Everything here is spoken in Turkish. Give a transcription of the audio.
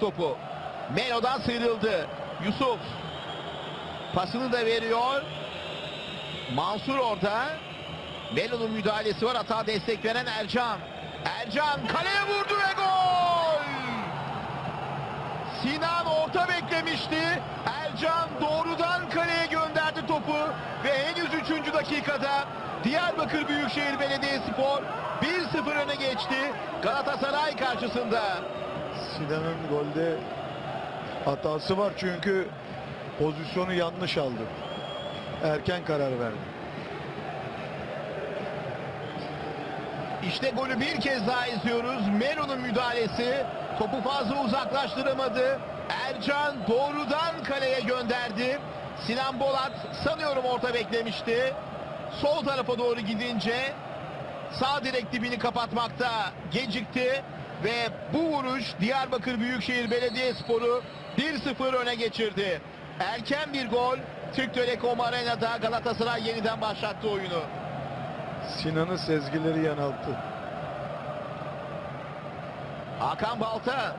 topu. Melo'dan sıyrıldı. Yusuf. Pasını da veriyor. Mansur orada. Melo'nun müdahalesi var. Hata destek veren Ercan. Ercan kaleye vurdu ve gol! Sinan orta beklemişti. Ercan doğrudan kaleye gönderdi topu ve henüz 3. dakikada Diyarbakır Büyükşehir Belediyespor 1-0 öne geçti Galatasaray karşısında. Sinan'ın golde hatası var çünkü pozisyonu yanlış aldı. Erken karar verdi. İşte golü bir kez daha izliyoruz. Melo'nun müdahalesi. Topu fazla uzaklaştıramadı. Ercan doğrudan kaleye gönderdi. Sinan Bolat sanıyorum orta beklemişti. Sol tarafa doğru gidince sağ direk dibini kapatmakta gecikti. Ve bu vuruş Diyarbakır Büyükşehir Belediyespor'u 1-0 öne geçirdi. Erken bir gol Türk Telekom Arena'da Galatasaray yeniden başlattı oyunu. Sinan'ın sezgileri yanılttı. Hakan Balta